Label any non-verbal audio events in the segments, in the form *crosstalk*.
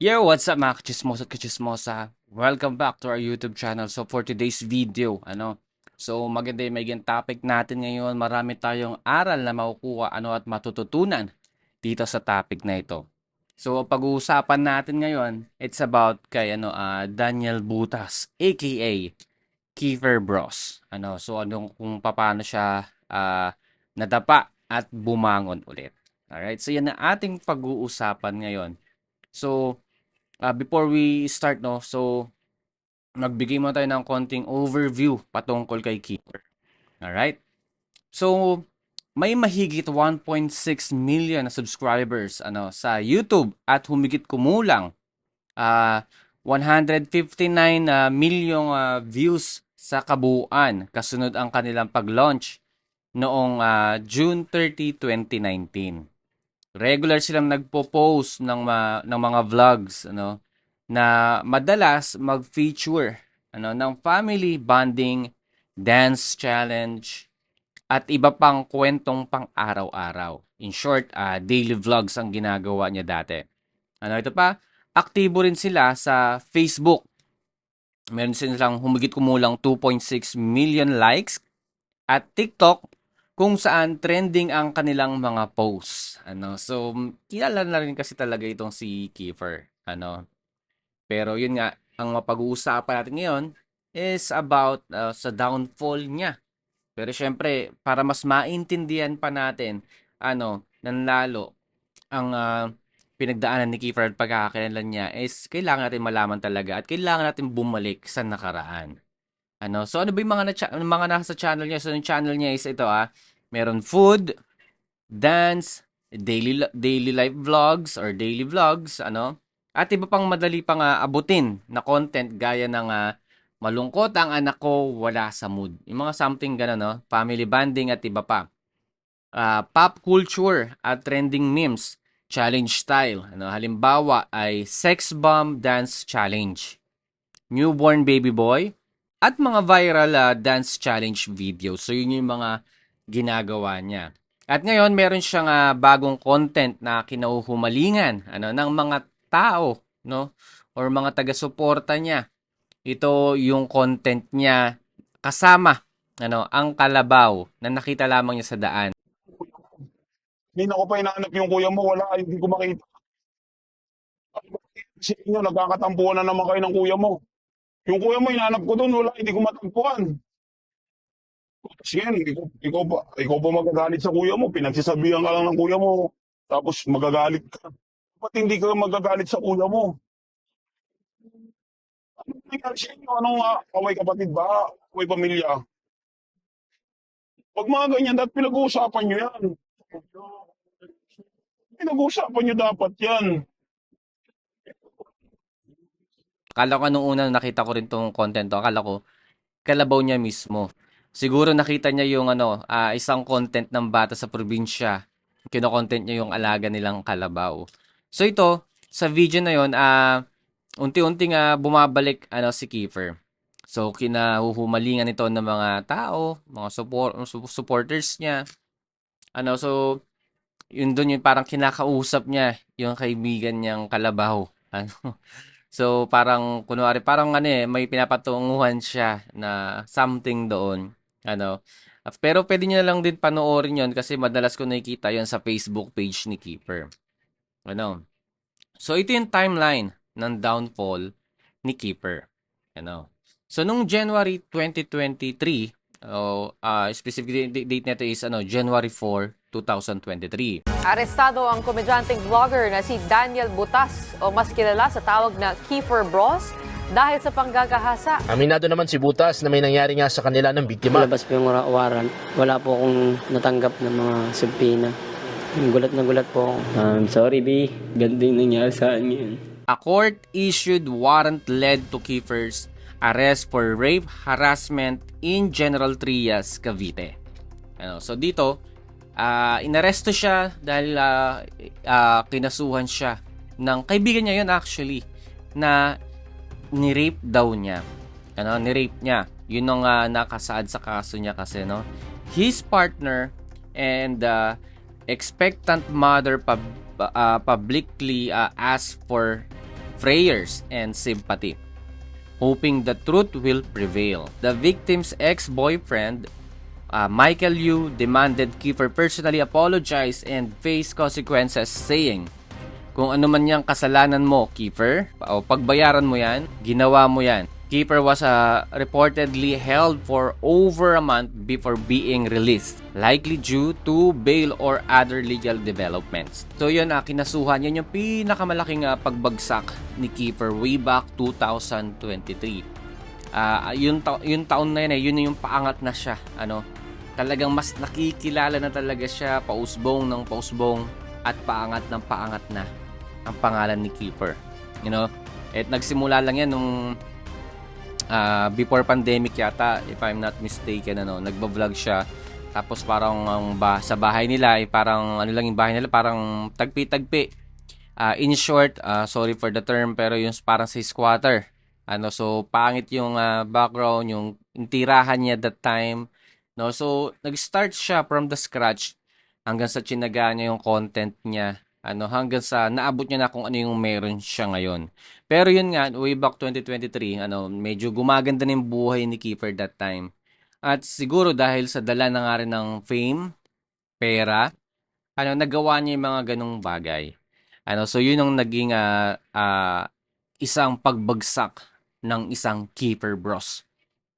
Yo, what's up mga kachismosa at kachismosa? Welcome back to our YouTube channel. So for today's video, ano, so maganda yung magiging topic natin ngayon. Marami tayong aral na makukuha ano at matututunan dito sa topic na ito. So pag-uusapan natin ngayon, it's about kay ano ah, Daniel Butas aka Kiefer Bros. Ano, so ano kung paano siya ah, nadapa at bumangon ulit. Alright, so yan ang ating pag-uusapan ngayon. So, uh, before we start, no, so, magbigay mo tayo ng konting overview patungkol kay Keeper. Alright? So, may mahigit 1.6 million na subscribers ano sa YouTube at humigit kumulang uh, 159 uh, milyong uh, views sa kabuuan kasunod ang kanilang pag-launch noong uh, June 30, 2019 regular silang nagpo-post ng, ma- ng mga vlogs ano na madalas mag-feature ano ng family bonding, dance challenge at iba pang kwentong pang araw-araw. In short, uh, daily vlogs ang ginagawa niya dati. Ano ito pa? Aktibo rin sila sa Facebook. Meron silang humigit kumulang 2.6 million likes at TikTok kung saan trending ang kanilang mga posts. Ano, so kilala na rin kasi talaga itong si Kiefer, ano. Pero yun nga, ang mapag-uusapan natin ngayon is about uh, sa downfall niya. Pero syempre, para mas maintindihan pa natin ano, nang lalo ang uh, pinagdaanan ni Kiefer at pagkakakilanlan niya is kailangan natin malaman talaga at kailangan natin bumalik sa nakaraan. Ano, so ano ba yung mga, na- mga nasa channel niya? So yung channel niya is ito ah, meron food, dance, daily daily life vlogs or daily vlogs, ano? At iba pang madali pang uh, abutin na content gaya ng uh, malungkot ang anak ko, wala sa mood. Yung mga something gano'n, no? Family bonding at iba pa. Uh, pop culture at trending memes, challenge style. Ano, halimbawa ay sex bomb dance challenge, newborn baby boy, at mga viral uh, dance challenge videos. So yun yung mga ginagawa niya. At ngayon, meron siyang uh, bagong content na kinauhumalingan ano, ng mga tao, no? Or mga taga-suporta niya. Ito yung content niya kasama ano, ang kalabaw na nakita lamang niya sa daan. Hindi na ko pa inaanap yung kuya mo, wala, hindi ko makita. Kasi inyo, nagkakatampuan na naman kayo ng kuya mo. Yung kuya mo, inaanap ko doon, wala, hindi ko matagpuan. Sige, ikaw, ikaw ba, ikaw ba magagalit sa kuya mo? Pinagsasabihan ka lang ng kuya mo, tapos magagalit ka. Ba't hindi ka magagalit sa kuya mo? Ano nangyari sa inyo? Anong uh, away kapatid ba? Away pamilya? Pag mga ganyan, dapat pinag-uusapan nyo yan. Pinag-uusapan nyo dapat yan. Akala ko nung una nakita ko rin tong content to, akala ko kalabaw niya mismo. Siguro nakita niya yung ano, uh, isang content ng bata sa probinsya. Kino-content niya yung alaga nilang kalabaw. So ito, sa video na yon, uh, unti-unti nga bumabalik ano si Kiefer. So kinahuhumalingan ito ng mga tao, mga support supporters niya. Ano, so yun doon yung parang kinakausap niya yung kaibigan niyang kalabaw. Ano? So parang kunwari parang ano eh may pinapatunguhan siya na something doon. Ano? Pero pwede niyo lang din panoorin 'yon kasi madalas ko nakikita 'yon sa Facebook page ni Keeper. Ano? So ito yung timeline ng downfall ni Keeper. Ano? So nung January 2023, oh, uh, specific date, date nito is ano, January 4, 2023. Arestado ang komedyanteng vlogger na si Daniel Butas o mas kilala sa tawag na Kiefer Bros dahil sa panggagahasa. Aminado naman si Butas na may nangyari nga sa kanila ng biktima. Labas po yung warrant. Wala po akong natanggap ng mga subpoena. Gulat na gulat po ako. Um, sorry, B. Ganda yung nangyari sa akin yun. A court-issued warrant led to Kiefer's arrest for rape harassment in General Trias, Cavite. Ano, so dito, uh, inaresto siya dahil uh, uh, kinasuhan siya ng kaibigan niya yun actually na ni-rape daw niya. Ano, ni-rape niya. Yun ang uh, nakasaad sa kaso niya kasi no. His partner and uh, expectant mother pub, uh, publicly uh, asked for prayers and sympathy, hoping the truth will prevail. The victim's ex-boyfriend, uh, Michael Yu, demanded Kiefer personally apologize and face consequences, saying, kung ano man yung kasalanan mo, Kiefer, o pagbayaran mo yan, ginawa mo yan. Kiefer was uh, reportedly held for over a month before being released, likely due to bail or other legal developments. So yun, uh, kinasuhan yun yung pinakamalaking uh, pagbagsak ni Kiefer way back 2023. Ah, yung, ta- yung taon na yun, eh, yun yung paangat na siya. Ano, talagang mas nakikilala na talaga siya, pausbong ng pausbong at paangat ng paangat na ang pangalan ni Keeper. You know, at nagsimula lang yan nung ah, before pandemic yata, if I'm not mistaken, ano, nagba-vlog siya. Tapos parang ang ba, sa bahay nila, ay parang ano lang yung bahay nila, parang tagpi-tagpi. Ah, in short, ah, sorry for the term, pero yung parang sa squatter. Ano, so pangit yung ah, background, yung tirahan niya that time. No, so nag-start siya from the scratch hanggang sa chinaga niya yung content niya. Ano, hanggang sa naabot niya na kung ano yung meron siya ngayon. Pero yun nga, way back 2023, ano, medyo gumaganda na yung buhay ni Kiefer that time. At siguro dahil sa dala na nga rin ng fame, pera, ano, nagawa niya yung mga ganong bagay. Ano, so yun ang naging ah, ah, isang pagbagsak ng isang Kiefer Bros.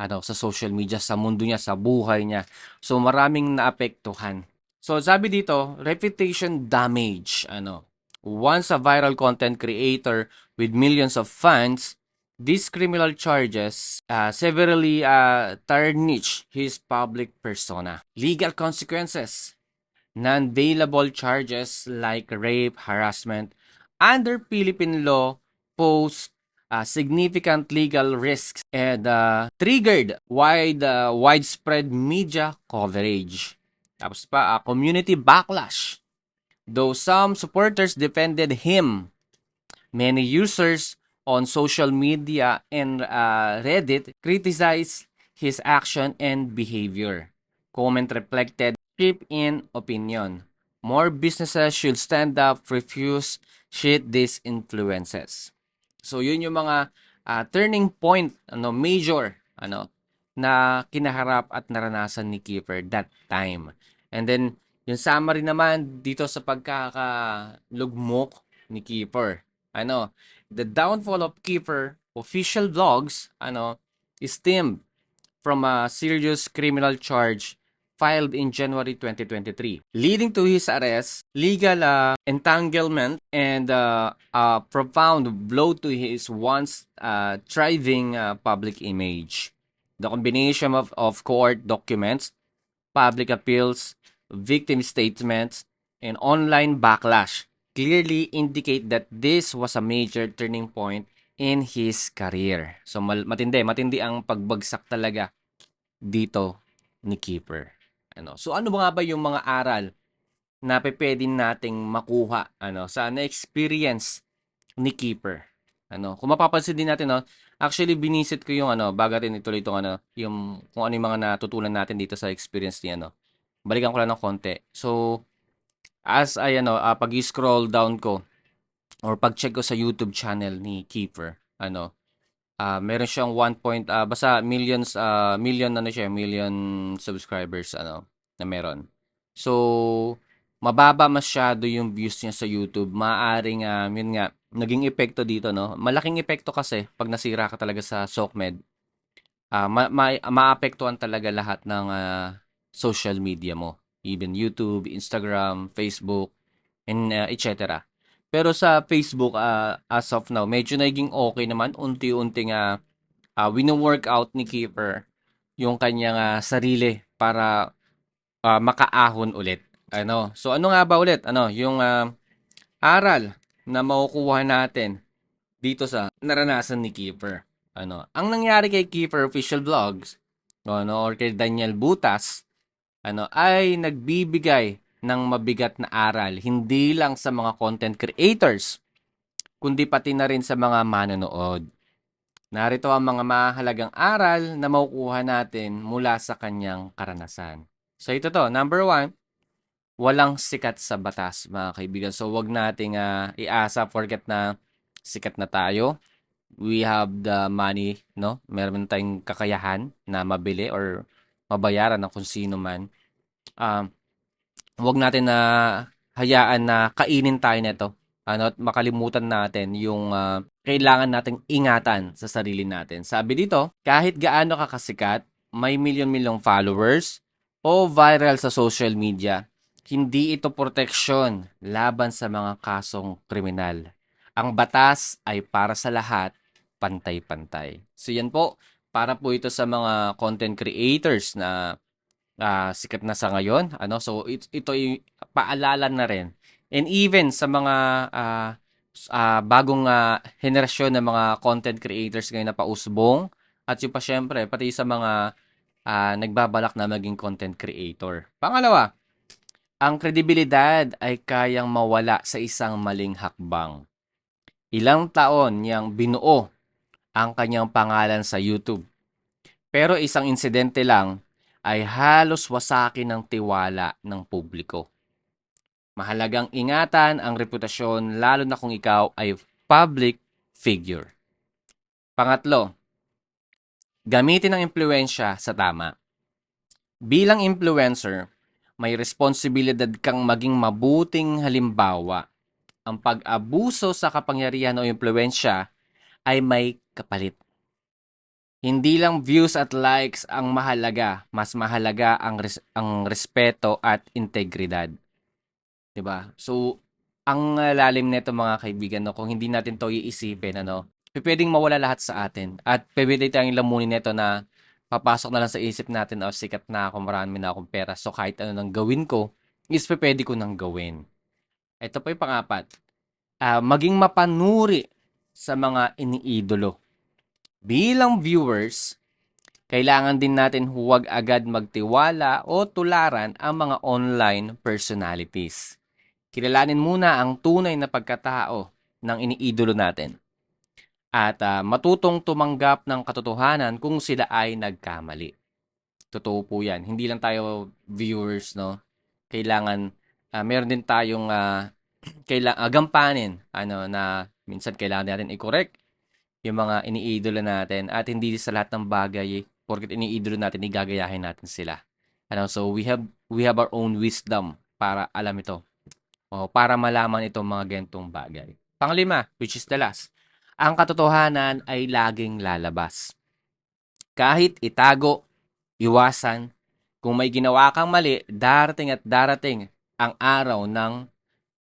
Ano, sa social media, sa mundo niya, sa buhay niya. So maraming naapektuhan. So sabi dito, reputation damage. Ano, once a viral content creator with millions of fans, these criminal charges uh, severely uh, tarnish his public persona. Legal consequences. Non-bailable charges like rape, harassment, under Philippine law pose uh, significant legal risks and uh, triggered wide uh, widespread media coverage. Tapos pa, uh, community backlash. Though some supporters defended him, many users on social media and uh, Reddit criticized his action and behavior. Comment reflected chip in opinion. More businesses should stand up, refuse shit these influences. So yun yung mga ah, turning point, ano, major, ano, na kinaharap at naranasan ni Kiefer that time. And then, yung summary naman dito sa pagkakalugmok ni Kiefer. Ano, the downfall of Kiefer official vlogs, ano, stemmed from a serious criminal charge filed in January 2023, leading to his arrest, legal uh, entanglement, and uh, a profound blow to his once uh, thriving uh, public image. The combination of, of court documents, public appeals, victim statements, and online backlash clearly indicate that this was a major turning point in his career. So matindi, matindi ang pagbagsak talaga dito ni Keeper. Ano? So ano ba nga ba yung mga aral na pwede nating makuha ano sa na-experience ni Keeper? Ano, kung mapapansin din natin no, actually binisit ko yung ano, bago natin ituloy itong ano, yung kung ano yung mga natutunan natin dito sa experience ni ano. Balikan ko lang ng konti. So as ay ano, ah, pag-scroll down ko or pag-check ko sa YouTube channel ni Keeper, ano, ah meron siyang 1 point ah, basta millions ah, million ano siya, million subscribers ano na meron. So mababa masyado yung views niya sa YouTube. Maaring ah, yun nga naging epekto dito no. Malaking epekto kasi pag nasira ka talaga sa SOCMED. Ah ma- ma- maapektuhan talaga lahat ng ah, social media mo. Even YouTube, Instagram, Facebook, and uh, etc. Pero sa Facebook, ah, as of now, medyo naging okay naman. Unti-unting uh, uh, wino-workout ni Keeper yung kanyang ah, sarili para ah, makaahon ulit. Ano? So ano nga ba ulit? Ano, yung ah, aral na makukuha natin dito sa naranasan ni Keeper. Ano, ang nangyari kay Keeper Official Vlogs, ano, or kay Daniel Butas, ano, ay nagbibigay ng mabigat na aral hindi lang sa mga content creators kundi pati na rin sa mga manonood. Narito ang mga mahalagang aral na makukuha natin mula sa kanyang karanasan. So ito to, number one, walang sikat sa batas mga kaibigan. So wag nating ah, iasa, forget na sikat na tayo. We have the money, no? Meron tayong kakayahan na mabili or mabayaran ng kung sino man. Um, huwag natin na hayaan na kainin tayo nito. Ano, at makalimutan natin yung ah, kailangan nating ingatan sa sarili natin. Sabi dito, kahit gaano ka kasikat, may milyon-milyong followers, o viral sa social media, hindi ito proteksyon laban sa mga kasong kriminal. Ang batas ay para sa lahat, pantay-pantay. So yan po, para po ito sa mga content creators na ah, sikat na sa ngayon. Ano? So it, ito ay paalala na rin. And even sa mga s- ah, bagong ah, henerasyon ng mga content creators ngayon na pausbong at yung pa syempre, pati sa mga ah, nagbabalak na maging content creator. Pangalawa, ang kredibilidad ay kayang mawala sa isang maling hakbang. Ilang taon niyang binuo ang kanyang pangalan sa YouTube. Pero isang insidente lang ay halos wasakin ng tiwala ng publiko. Mahalagang ingatan ang reputasyon lalo na kung ikaw ay public figure. Pangatlo, gamitin ang impluensya sa tama. Bilang influencer, may responsibilidad kang maging mabuting halimbawa. Ang pag-abuso sa kapangyarihan o impluensya ay may kapalit. Hindi lang views at likes ang mahalaga, mas mahalaga ang res- ang respeto at integridad. 'Di ba? So, ang uh, lalim nito mga kaibigan no, kung hindi natin 'to iisipin ano, pwedeng mawala lahat sa atin. At pwede tayong lamunin nito na papasok na lang sa isip natin, oh, sikat na ako, marami na akong pera. So, kahit ano nang gawin ko, is pwede ko nang gawin. Ito pa yung pangapat. Ah, maging mapanuri sa mga iniidolo. Bilang viewers, kailangan din natin huwag agad magtiwala o tularan ang mga online personalities. Kilalanin muna ang tunay na pagkatao ng iniidolo natin. At ah, matutong tumanggap ng katotohanan kung sila ay nagkamali. Totoo po yan. Hindi lang tayo viewers, no? Kailangan, ah, meron din tayong ah, *clears throat* kailangan gampanin ano na minsan kailangan natin i-correct yung mga iniidolo natin at hindi sa lahat ng bagay porket iniidolo natin igagayahin natin sila. Ano so we have we have our own wisdom para alam ito. O para malaman itong mga gentong bagay. Panglima, which is the last. Ang katotohanan ay laging lalabas. Kahit itago, iwasan, kung may ginawa kang mali, darating at darating ang araw ng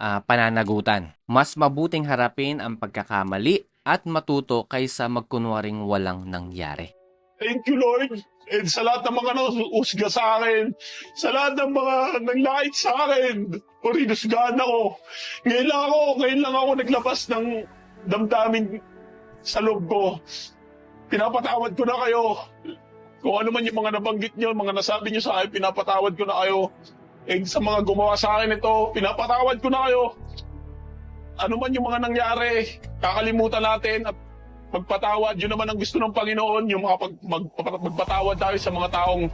ah, pananagutan. Mas mabuting harapin ang pagkakamali at matuto kaysa magkunwaring walang nangyari. Thank you, Lord. And sa lahat ng mga nangusga sa akin, sa lahat ng mga nanglait sa akin, o rinusgahan ako. Ngayon lang ako, ngayon lang ako naglabas ng damdamin sa loob ko. Pinapatawad ko na kayo. Kung ano man yung mga nabanggit nyo, mga nasabi nyo sa akin, pinapatawad ko na kayo. And sa mga gumawa sa akin ito, pinapatawad ko na kayo. Ano man yung mga nangyari, kakalimutan natin at magpatawad. Yun naman ang gusto ng Panginoon, yung mga pag, mag, magpatawad tayo sa mga taong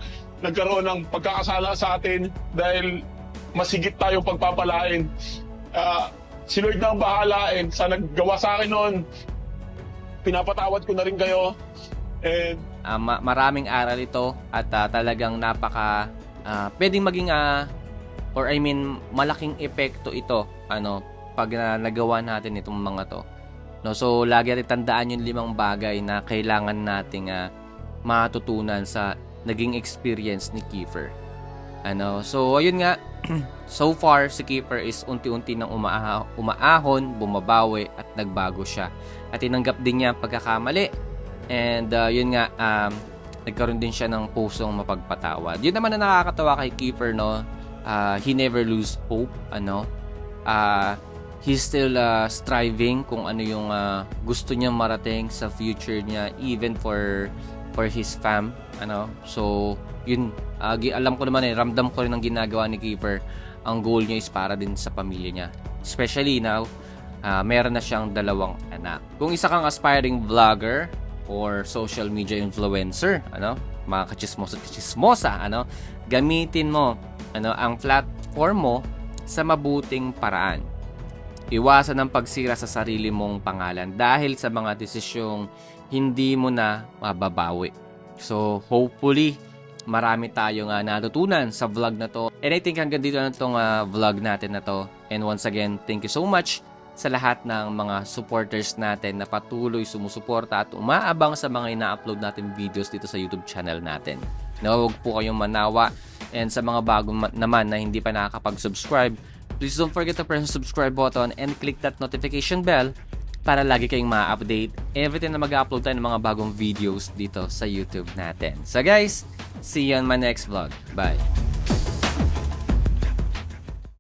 nagkaroon ng pagkakasala sa atin dahil masigit tayo pagpapalain. Ah, si Lord na ang bahala and sa naggawa sa akin noon, pinapatawad ko na rin kayo. And Ah, ma- maraming aral ito at ah, talagang napaka ah, pwedeng maging ah, or I mean malaking epekto ito ano pag na nagawa natin itong mga to. No, so lagi natin tandaan yung limang bagay na kailangan nating ah, matutunan sa naging experience ni Kiefer. Ano, so ayun nga *clears throat* so far si Kiefer is unti-unti nang umaa- umaahon, bumabawi at nagbago siya. At tinanggap din niya ang pagkakamali And uh, yun nga, um, nagkaroon din siya ng pusong mapagpatawad. Yun naman na nakakatawa kay Kiefer, no? Uh, he never lose hope, ano? Uh, he's still uh, striving kung ano yung uh, gusto niya marating sa future niya, even for for his fam, ano? So, yun, uh, alam ko naman eh, ramdam ko rin ang ginagawa ni Kiefer. Ang goal niya is para din sa pamilya niya. Especially now, uh, meron na siyang dalawang anak. Kung isa kang aspiring vlogger, or social media influencer, ano? Mga kachismosa kachismosa, ano? Gamitin mo ano ang platform mo sa mabuting paraan. Iwasan ang pagsira sa sarili mong pangalan dahil sa mga desisyong hindi mo na mababawi. So, hopefully, marami tayong uh, natutunan sa vlog na to. And I think hanggang dito na itong uh, vlog natin na to. And once again, thank you so much sa lahat ng mga supporters natin na patuloy sumusuporta at umaabang sa mga ina-upload natin videos dito sa YouTube channel natin. No, huwag po kayong manawa and sa mga bago ma- naman na hindi pa nakakapag-subscribe, please don't forget to press the subscribe button and click that notification bell para lagi kayong ma-update every time na mag-upload tayo ng mga bagong videos dito sa YouTube natin. So guys, see you on my next vlog. Bye!